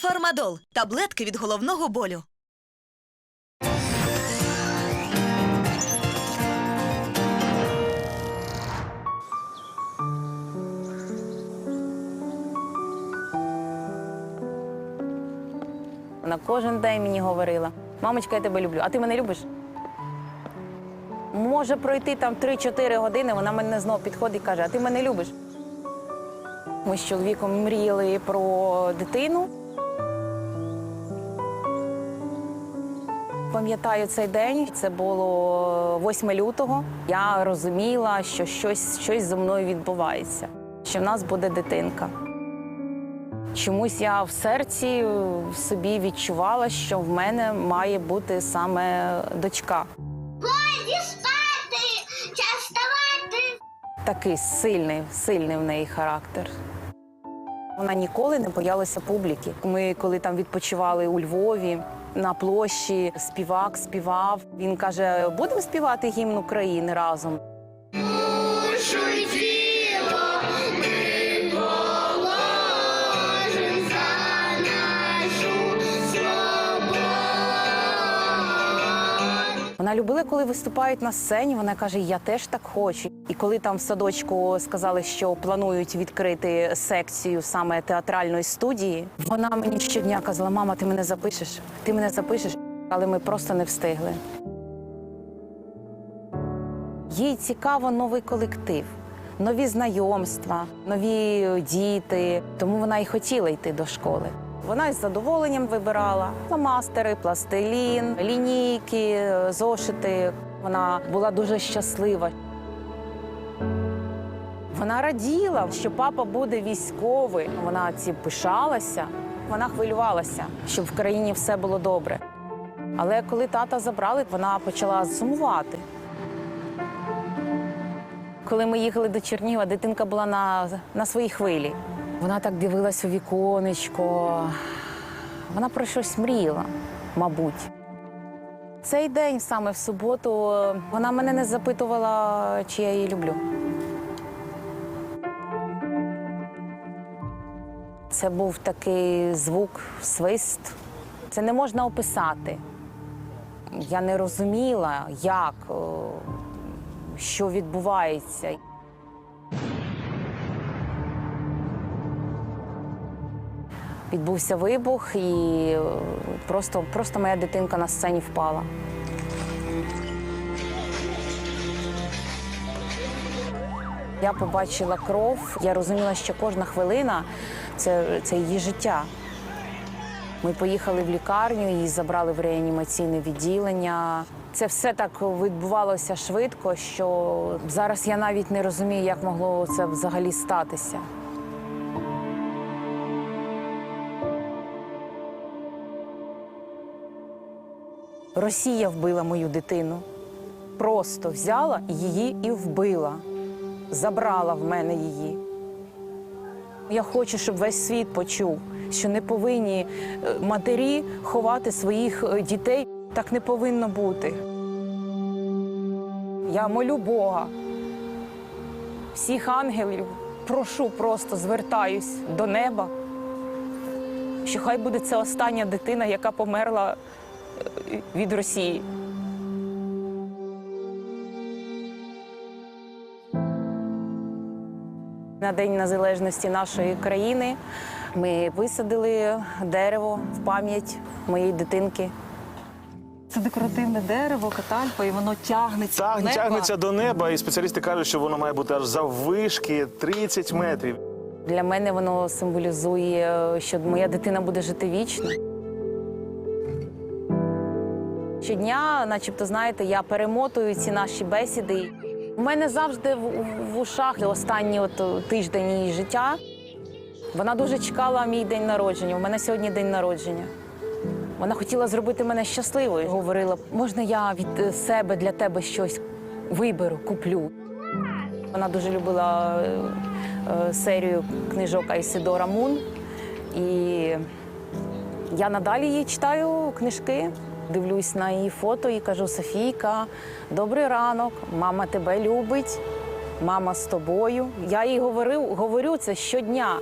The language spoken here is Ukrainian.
Фармадол таблетки від головного болю. Вона кожен день мені говорила: мамочка, я тебе люблю, а ти мене любиш? Може пройти там 3-4 години, вона мене знову підходить і каже: А ти мене любиш? Ми з чоловіком мріяли про дитину. Пам'ятаю цей день, це було 8 лютого. Я розуміла, що щось, щось зі мною відбувається, що в нас буде дитинка. Чомусь я в серці в собі відчувала, що в мене має бути саме дочка. Годі спати, час вставати. Такий сильний, сильний в неї характер. Вона ніколи не боялася публіки. Ми, коли там відпочивали у Львові на площі, співак співав. Він каже: будемо співати гімн України разом. Душу й Вона любила, коли виступають на сцені. Вона каже: Я теж так хочу. І коли там в садочку сказали, що планують відкрити секцію саме театральної студії, вона мені щодня казала: Мама, ти мене запишеш, ти мене запишеш, але ми просто не встигли. Їй цікаво новий колектив, нові знайомства, нові діти. Тому вона і хотіла йти до школи. Вона із задоволенням вибирала фломастери, пластилін, лінійки, зошити. Вона була дуже щаслива. Вона раділа, що папа буде військовий. Вона цим пишалася. Вона хвилювалася, щоб в країні все було добре. Але коли тата забрали, вона почала сумувати. Коли ми їхали до Чернігова, дитинка була на, на своїй хвилі. Вона так дивилась у віконечко. Вона про щось мріяла, мабуть. Цей день, саме в суботу, вона мене не запитувала, чи я її люблю. Це був такий звук, свист. Це не можна описати. Я не розуміла, як, е, що відбувається. Відбувся вибух, і е, просто, просто моя дитинка на сцені впала. Я побачила кров. Я розуміла, що кожна хвилина це, це її життя. Ми поїхали в лікарню, її забрали в реанімаційне відділення. Це все так відбувалося швидко, що зараз я навіть не розумію, як могло це взагалі статися. Росія вбила мою дитину. Просто взяла її і вбила, забрала в мене її. Я хочу, щоб весь світ почув, що не повинні е, матері ховати своїх е, дітей. Так не повинно бути. Я молю Бога, всіх ангелів, прошу, просто звертаюсь до неба, що хай буде це остання дитина, яка померла від Росії. На День Незалежності нашої країни ми висадили дерево в пам'ять моєї дитинки. Це декоративне дерево, катальпа, і воно тягнеться. Так, до неба. тягнеться до неба, і спеціалісти кажуть, що воно має бути аж заввишки 30 метрів. Для мене воно символізує, що моя дитина буде жити вічно. Щодня, начебто, знаєте, я перемотую ці наші бесіди. У мене завжди в, в ушах останній от тиждень її життя. Вона дуже чекала мій день народження. У мене сьогодні день народження. Вона хотіла зробити мене щасливою. Говорила, можна я від е, себе для тебе щось виберу, куплю. Вона дуже любила е, е, серію книжок Айсидора Мун. І я надалі їй читаю книжки, дивлюсь на її фото і кажу: Софійка, добрий ранок, мама тебе любить, мама з тобою. Я їй говорю, говорю це щодня.